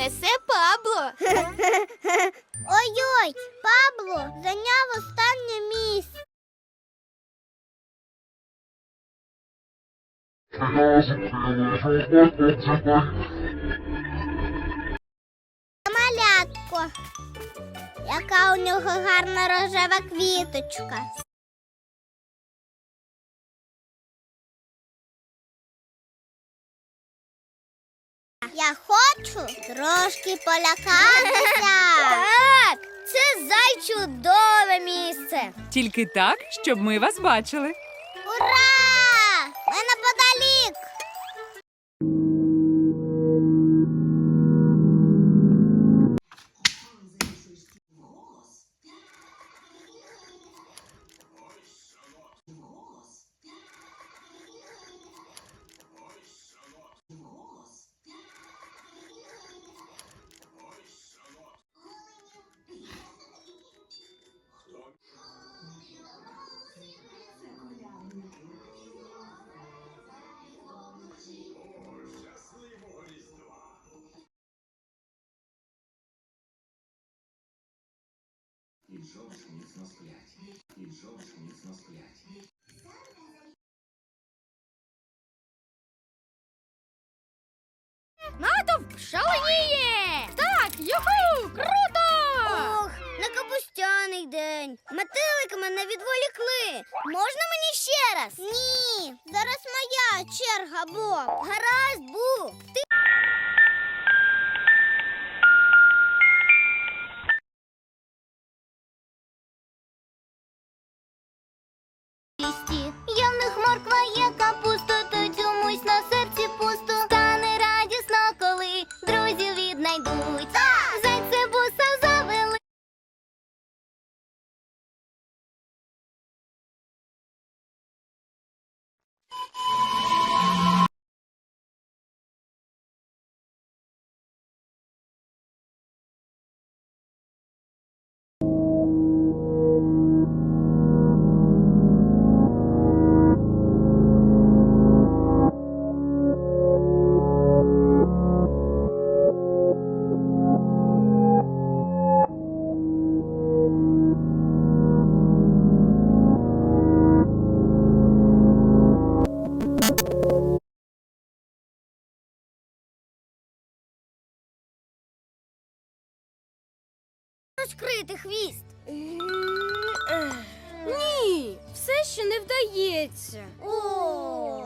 несе Пабло. Ой-ой, Пабло зайняв останнє місце. Малятко, яка у нього гарна рожева квіточка. Я хочу трошки полякатися. Так, це зай чудове місце. Тільки так, щоб ми вас бачили. Ура! Натовп шаленіє! Так, юху! Круто! Ох, на капустяний день. Метелики мене відволікли. Можна мені ще раз? Ні, зараз моя черга, Боб. Гаразд, Бу. Ти Розкрити хвіст. Ні, все ще не вдається. О.